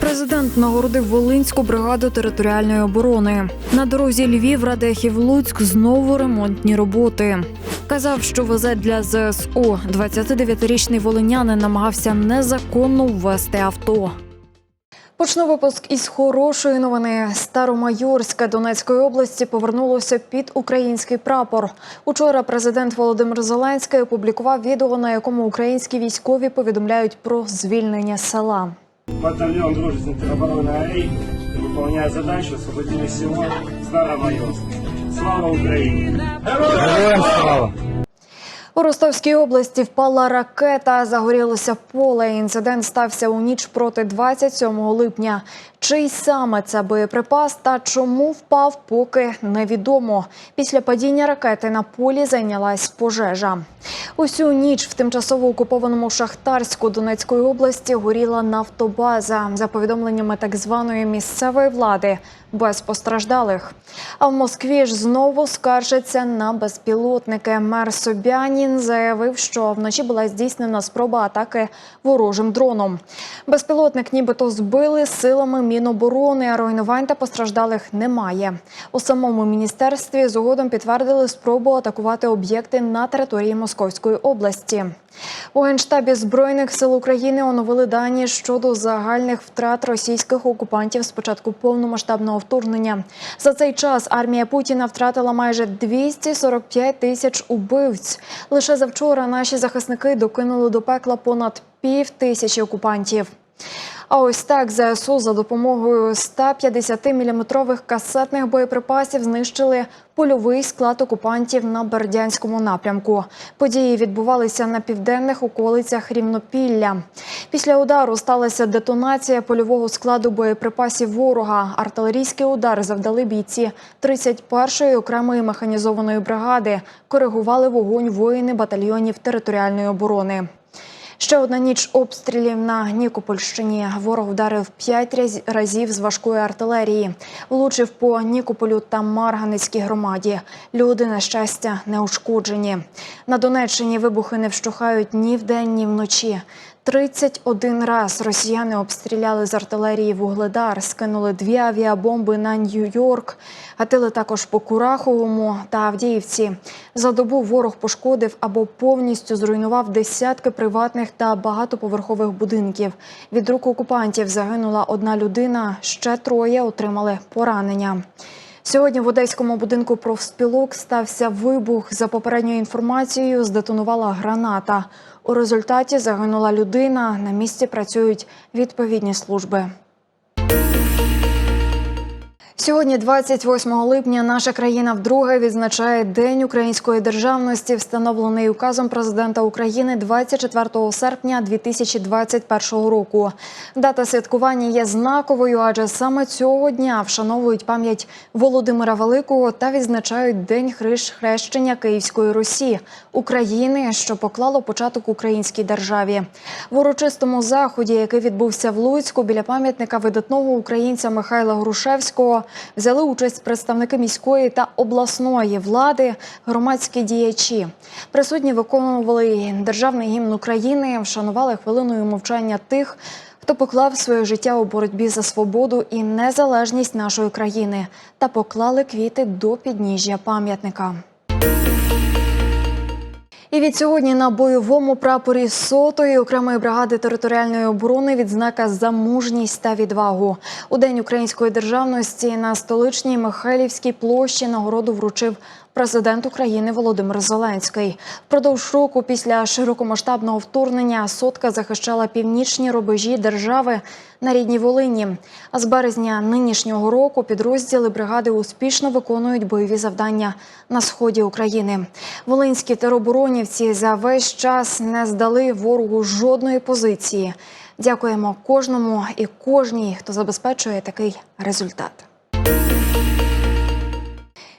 Президент нагородив Волинську бригаду територіальної оборони. На дорозі Львів, Радехів, Луцьк знову ремонтні роботи. Казав, що везе для ЗСУ. 29-річний волинянин намагався незаконно ввести авто. Почну випуск із хорошої новини. Старомайорське Донецької області повернулося під український прапор. Учора президент Володимир Зеленський опублікував відео, на якому українські військові повідомляють про звільнення села. Батальон дружественной теробороны АРИ выполняет задачу освободили село Старомайорск. Слава Украине! Героям слава! У Ростовській області впала ракета, загорілося поле. Інцидент стався у ніч проти 27 липня. Чий саме це боєприпас та чому впав, поки невідомо. Після падіння ракети на полі зайнялась пожежа. Усю ніч в тимчасово окупованому Шахтарську Донецької області горіла нафтобаза. За повідомленнями так званої місцевої влади, без постраждалих. А в Москві ж знову скаржаться на безпілотники. Мер Собянін заявив, що вночі була здійснена спроба атаки ворожим дроном. Безпілотник нібито збили силами Міноборони, а руйнувань та постраждалих немає. У самому міністерстві згодом підтвердили спробу атакувати об'єкти на території Московської області. У генштабі збройних сил України оновили дані щодо загальних втрат російських окупантів з початку повномасштабного вторгнення. За цей час армія Путіна втратила майже 245 тисяч убивць. Лише завчора наші захисники докинули до пекла понад пів тисячі окупантів. А ось так ЗСУ за допомогою 150-мм касетних боєприпасів знищили польовий склад окупантів на Бердянському напрямку. Події відбувалися на південних околицях Рівнопілля. Після удару сталася детонація польового складу боєприпасів ворога. Артилерійський удар завдали бійці 31-ї окремої механізованої бригади. Коригували вогонь воїни батальйонів територіальної оборони. Ще одна ніч обстрілів на Нікопольщині. Ворог вдарив п'ять разів з важкої артилерії. Влучив по Нікополю та Марганицькій громаді. Люди, на щастя, не ушкоджені. На Донеччині вибухи не вщухають ні вдень, ні вночі. 31 раз росіяни обстріляли з артилерії Вугледар, скинули дві авіабомби на Нью-Йорк, гатили також по Кураховому та Авдіївці. За добу ворог пошкодив або повністю зруйнував десятки приватних та багатоповерхових будинків. Від рук окупантів загинула одна людина, ще троє отримали поранення. Сьогодні в одеському будинку профспілок стався вибух. За попередньою інформацією, здетонувала граната. У результаті загинула людина. На місці працюють відповідні служби. Сьогодні, 28 липня, наша країна вдруге відзначає День української державності, встановлений указом президента України 24 серпня 2021 року. Дата святкування є знаковою, адже саме цього дня вшановують пам'ять Володимира Великого та відзначають День хрещ- хрещення Київської Русі України, що поклало початок українській державі. В урочистому заході, який відбувся в Луцьку біля пам'ятника видатного українця Михайла Грушевського, взяли участь представники міської та обласної влади, громадські діячі. Присутні виконували державний гімн України, вшанували хвилиною мовчання тих, хто поклав своє життя у боротьбі за свободу і незалежність нашої країни, та поклали квіти до підніжжя пам'ятника. І від сьогодні на бойовому прапорі сотої окремої бригади територіальної оборони відзнака за мужність та відвагу. У день української державності на столичній Михайлівській площі нагороду вручив президент України Володимир Зеленський. Впродовж року після широкомасштабного вторгнення сотка захищала північні рубежі держави на рідній Волині. А з березня нинішнього року підрозділи бригади успішно виконують бойові завдання на сході України. Волинські тероборонівці за весь час не здали ворогу жодної позиції. Дякуємо кожному і кожній, хто забезпечує такий результат.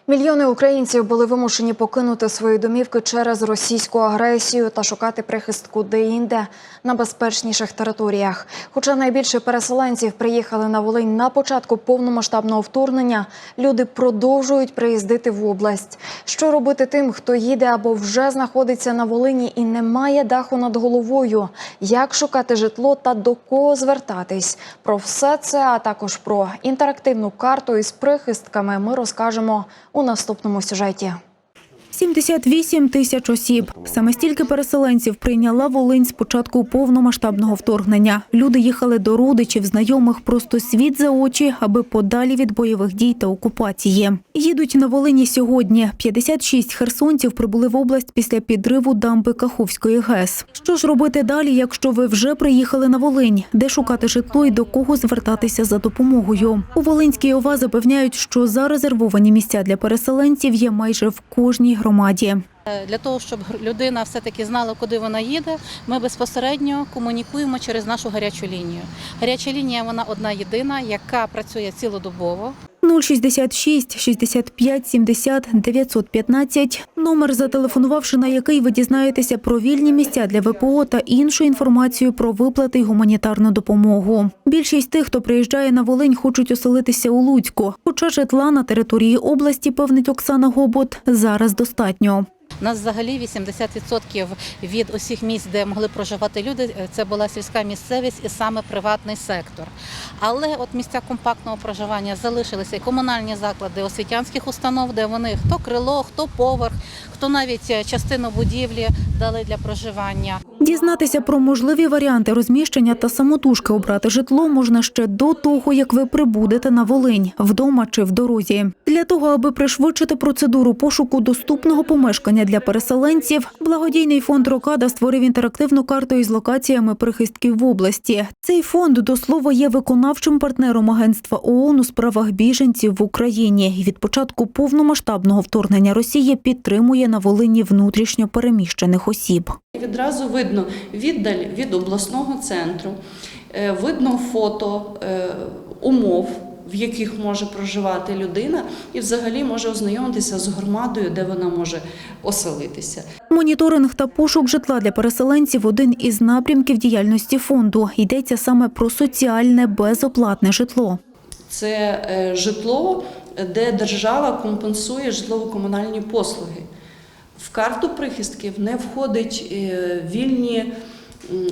Мільйони українців були вимушені покинути свої домівки через російську агресію та шукати прихистку де-інде на безпечніших територіях. Хоча найбільше переселенців приїхали на Волинь на початку повномасштабного вторгнення, люди продовжують приїздити в область. Що робити тим, хто їде або вже знаходиться на Волині і не має даху над головою? Як шукати житло та до кого звертатись? Про все це, а також про інтерактивну карту із прихистками ми розкажемо у наступному сюжеті. 78 тисяч осіб. Саме стільки переселенців прийняла Волинь з початку повномасштабного вторгнення. Люди їхали до родичів, знайомих просто світ за очі, аби подалі від бойових дій та окупації. Їдуть на Волині сьогодні. 56 херсонців прибули в область після підриву дамби Каховської ГЕС. Що ж робити далі, якщо ви вже приїхали на Волинь? Де шукати житло і до кого звертатися за допомогою? У Волинській ОВА запевняють, що зарезервовані місця для переселенців є майже в кожній громаді. Для того, щоб людина все-таки знала, куди вона їде, ми безпосередньо комунікуємо через нашу гарячу лінію. Гаряча лінія вона одна єдина, яка працює цілодобово. 066 65 70 915 – номер, зателефонувавши на який ви дізнаєтеся про вільні місця для ВПО та іншу інформацію про виплати й гуманітарну допомогу. Більшість тих, хто приїжджає на Волинь, хочуть оселитися у Луцьку. Хоча житла на території області, певнить Оксана Гобот, зараз достатньо. Нас взагалі 80% від усіх місць, де могли проживати люди, е, це була сільська місцевість і саме приватний сектор. Але от місця компактного проживання залишилися і комунальні заклади освітянських установ, де вони хто крило, хто поверх, хто навіть е, частину будівлі дали для проживання. Дізнатися про можливі варіанти розміщення та самотужки обрати житло можна ще до того, як ви прибудете на Волинь, вдома чи в дорозі. Для того, аби пришвидшити процедуру пошуку доступного помешкання для переселенців, благодійний фонд Рокада створив інтерактивну карту із локаціями прихистків в області. Цей фонд, до слова, є виконавчим партнером агентства ООН у справах біженців в Україні. І від початку повномасштабного вторгнення Росії підтримує на Волині внутрішньо переміщених осіб. Відразу видно віддаль від обласного центру, е, видно фото е, умов, в яких може проживати людина, і взагалі може ознайомитися з громадою, де вона може оселитися. Моніторинг та пошук житла для переселенців один із напрямків діяльності фонду. Йдеться саме про соціальне безоплатне житло. Це е, житло, де держава компенсує житлово-комунальні послуги. В карту прихистків не входить е, вільні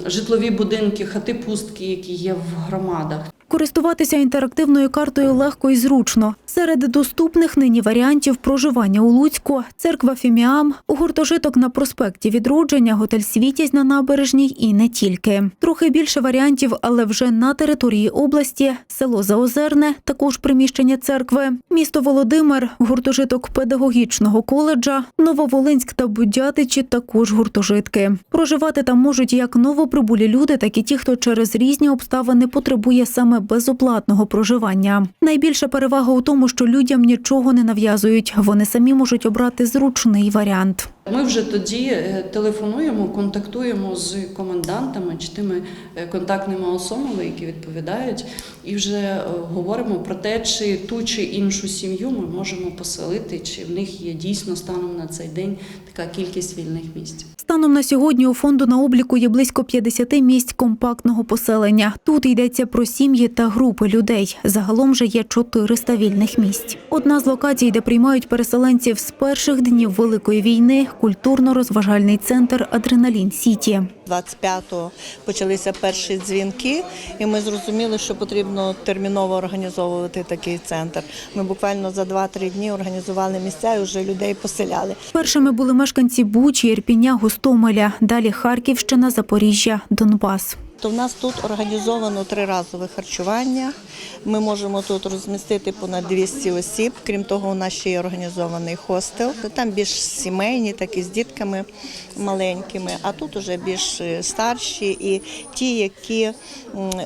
житлові будинки, хати-пустки, які є в громадах. Користуватися інтерактивною картою легко і зручно. Серед доступних нині варіантів проживання у Луцьку – церква Фіміам, гуртожиток на проспекті Відродження, готель Світязь на набережній і не тільки. Трохи більше варіантів, але вже на території області – село Заозерне, також приміщення церкви, місто Володимир, гуртожиток педагогічного коледжа, Нововолинськ та Будятичі – також гуртожитки. Проживати там можуть як новоприбулі люди, так і ті, хто через різні обставини потребує саме безоплатного проживання. Найбільша перевага у тому, що людям нічого не нав'язують. Вони самі можуть обрати зручний варіант. Ми вже тоді е, телефонуємо, контактуємо з комендантами чи тими е, контактними особами, які відповідають, і вже е, говоримо про те, чи ту чи іншу сім'ю ми можемо поселити, чи в них є дійсно станом на цей день така кількість вільних місць. Станом на сьогодні у фонду на обліку є близько 50 місць компактного поселення. Тут йдеться про сім'ї та групи людей. Загалом же є 400 вільних місць. Одна з локацій, де приймають переселенців з перших днів Великої війни – культурно-розважальний центр «Адреналін Сіті». 25-го почалися перші дзвінки, і ми зрозуміли, що потрібно терміново організовувати такий центр. Ми буквально за 2-3 дні організували місця і вже людей поселяли. Першими були мешканці Бучі, Ірпіня, Гостомеля, далі Харківщина, Запоріжжя, Донбас. То в нас тут організовано триразове харчування. Ми можемо тут розмістити понад 200 осіб. Крім того, у нас ще є організований хостел. Там більш сімейні, так і з дітками маленькими, а тут уже більш е, старші і ті, які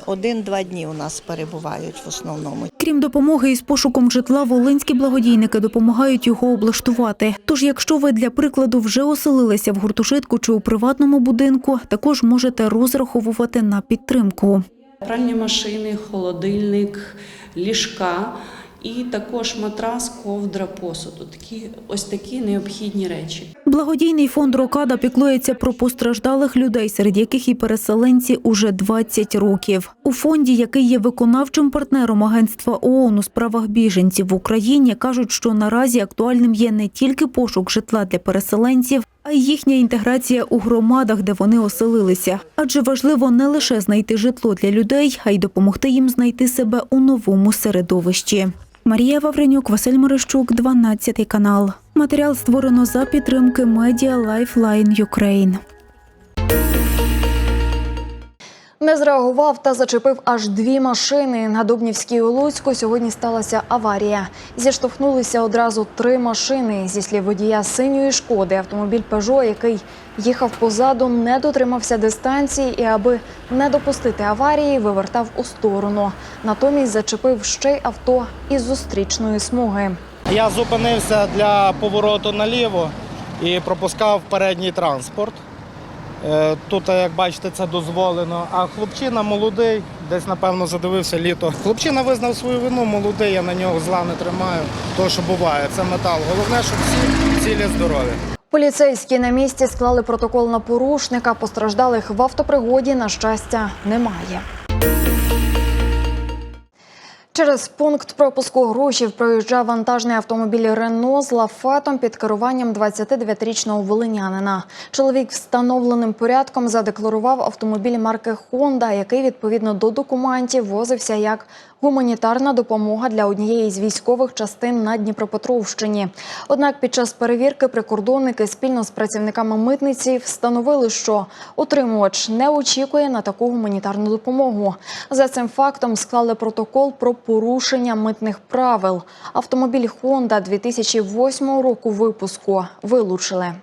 один-два дні у нас перебувають в основному. Крім допомоги із пошуком житла, волинські благодійники допомагають його облаштувати. Тож, якщо ви для прикладу вже оселилися в гуртожитку чи у приватному будинку, також можете розраховувати на підтримку. Пральні машини, холодильник, ліжка і також матрас, ковдра, посуду. Такі ось такі необхідні речі. Благодійний фонд Рокада піклується про постраждалих людей, серед яких і переселенці уже 20 років. У фонді, який є виконавчим партнером агентства ООН у справах біженців в Україні, кажуть, що наразі актуальним є не тільки пошук житла для переселенців, а й їхня інтеграція у громадах, де вони оселилися. Адже важливо не лише знайти житло для людей, а й допомогти їм знайти себе у новому середовищі. Марія Вавренюк, Василь Морищук, 12 канал. Матеріал створено за підтримки медіа Lifeline Ukraine. Не зреагував та зачепив аж дві машини. На Дубнівській у Луцьку сьогодні сталася аварія. Зіштовхнулися одразу три машини. Зі слів водія синьої шкоди, автомобіль Пежо, який їхав позаду, не дотримався дистанції і, аби не допустити аварії, вивертав у сторону. Натомість зачепив ще й авто із зустрічної смуги. Я зупинився для повороту наліво і пропускав передній транспорт. Е, Тут, як бачите, це дозволено. А хлопчина молодий, десь напевно задивився літо. Хлопчина визнав свою вину, молодий, я на нього зла не тримаю. То, що буває, це метал. Головне, щоб всі цілі здорові. Поліцейські на місці склали протокол на порушника. Постраждалих в автопригоді, на щастя, немає. Через пункт пропуску грошів проїжджав вантажний автомобіль Рено з лафетом під керуванням 29-річного волинянина. Чоловік встановленим порядком задекларував автомобіль марки Honda, який відповідно до документів возився як гуманітарна допомога для однієї з військових частин на Дніпропетровщині. Однак під час перевірки прикордонники спільно з працівниками митниці встановили, що отримувач не очікує на таку гуманітарну допомогу. За цим фактом склали протокол про порушення митних правил. Автомобіль Honda 2008 року випуску вилучили.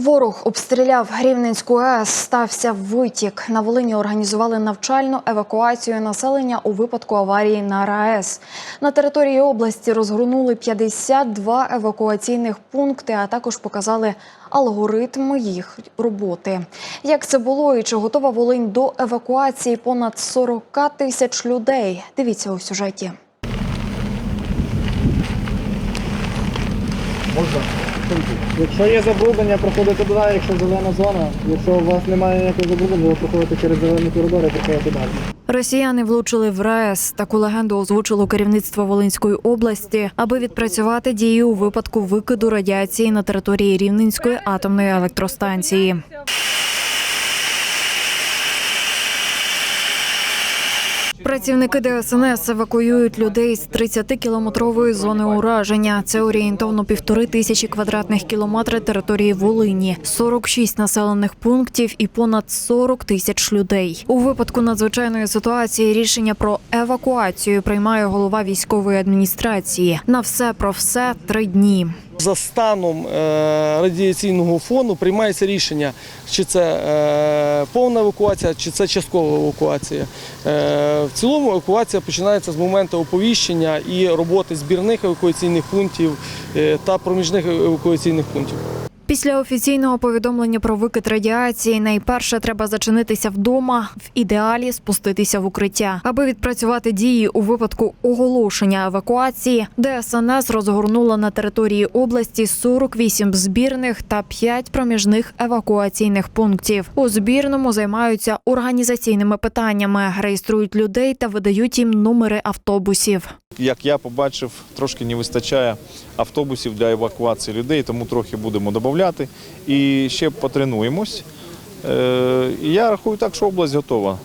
Ворог обстріляв Рівненську АЕС, стався витік. На Волині організували навчальну евакуацію населення у випадку аварії на РАЕС. На території області розгорнули 52 евакуаційних пункти, а також показали алгоритм їх роботи. Як це було і чи готова Волинь до евакуації понад 40 тисяч людей? Дивіться у сюжеті. Якщо є забруднення, проходите туди, якщо зелена зона. Якщо у вас немає ніякого забруднення, проходите через зелені коридори і проходите далі. Росіяни влучили в РАЕС. Таку легенду озвучило керівництво Волинської області, аби відпрацювати дії у випадку викиду радіації на території Рівненської атомної електростанції. Працівники ДСНС евакуюють людей з 30-кілометрової зони ураження. Це орієнтовно півтори тисячі квадратних кілометрів території Волині, 46 населених пунктів і понад 40 тисяч людей. У випадку надзвичайної ситуації рішення про евакуацію приймає голова військової адміністрації. На все про все три дні. За станом е, радіаційного фону приймається рішення, чи це е, повна евакуація, чи це часткова евакуація. Е, В цілому евакуація починається з моменту оповіщення і роботи збірних евакуаційних пунктів та проміжних евакуаційних пунктів. Після офіційного повідомлення про викид радіації найперше треба зачинитися вдома, в ідеалі спуститися в укриття. Аби відпрацювати дії у випадку оголошення евакуації, ДСНС розгорнула на території області 48 збірних та 5 проміжних евакуаційних пунктів. У збірному займаються організаційними питаннями, реєструють людей та видають їм номери автобусів. Як я побачив, трошки не вистачає автобусів для евакуації людей, тому трохи будемо додати. І ще потренуємось. Е, я рахую так, що область готова.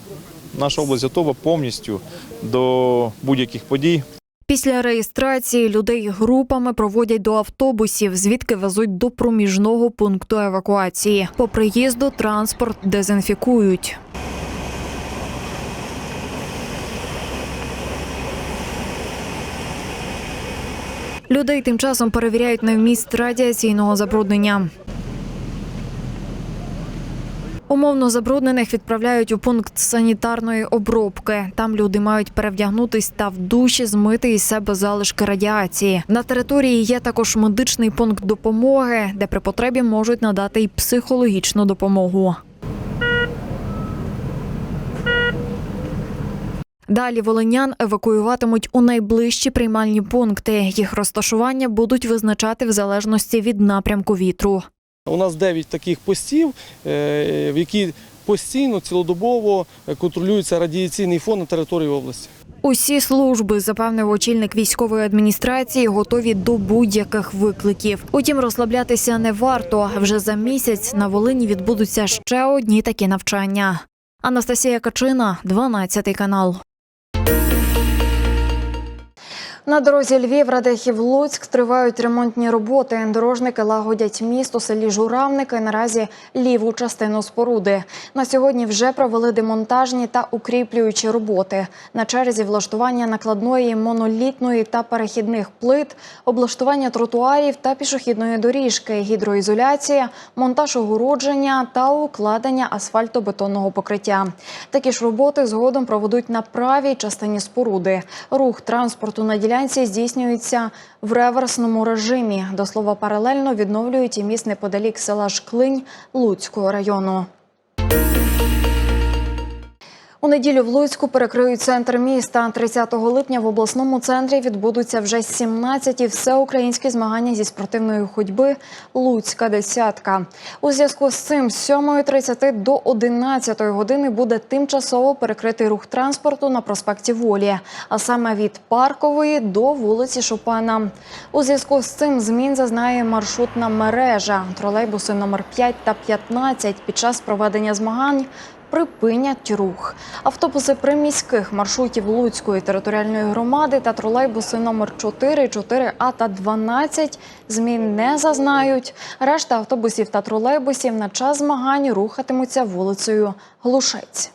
Наша область готова повністю до будь-яких подій. Після реєстрації людей групами проводять до автобусів, звідки везуть до проміжного пункту евакуації. По приїзду транспорт дезінфікують. Людей тим часом перевіряють на вміст радіаційного забруднення. Умовно забруднених відправляють у пункт санітарної обробки. Там люди мають перевдягнутись та в душі змити із себе залишки радіації. На території є також медичний пункт допомоги, де при потребі можуть надати й психологічну допомогу. Далі волинян евакуюватимуть у найближчі приймальні пункти. Їх розташування будуть визначати в залежності від напрямку вітру. У нас 9 таких постів, е, в які постійно, цілодобово контролюється радіаційний фон на території області. Усі служби, запевнив очільник військової адміністрації, готові до будь-яких викликів. Утім, розслаблятися не варто. Вже за місяць на Волині відбудуться ще одні такі навчання. Анастасія Качина, 12 канал. На дорозі Львів, Радехів, Луцьк тривають ремонтні роботи. Дорожники лагодять міст у селі Журавники. Наразі ліву частину споруди. На сьогодні вже провели демонтажні та укріплюючі роботи. На черзі влаштування накладної монолітної та перехідних плит, облаштування тротуарів та пішохідної доріжки, гідроізоляція, монтаж огородження та укладення асфальтобетонного покриття. Такі ж роботи згодом проведуть на правій частині споруди. Рух транспорту на ділянці здійснюється в реверсному режимі. До слова, паралельно відновлюють і міст неподалік села Шклинь Луцького району. У неділю в Луцьку перекриють центр міста. 30 липня в обласному центрі відбудуться вже 17-ті всеукраїнські змагання зі спортивної ходьби Луцька десятка. У зв'язку з цим з 7.30 до 11 години буде тимчасово перекритий рух транспорту на проспекті Волі, а саме від Паркової до вулиці Шопена. У зв'язку з цим змін зазнає маршрутна мережа. Тролейбуси номер 5 та 15 під час проведення змагань припинять рух. Автобуси приміських маршрутів Луцької територіальної громади та тролейбуси номер 4, 4А та 12 змін не зазнають. Решта автобусів та тролейбусів на час змагань рухатимуться вулицею Глушець.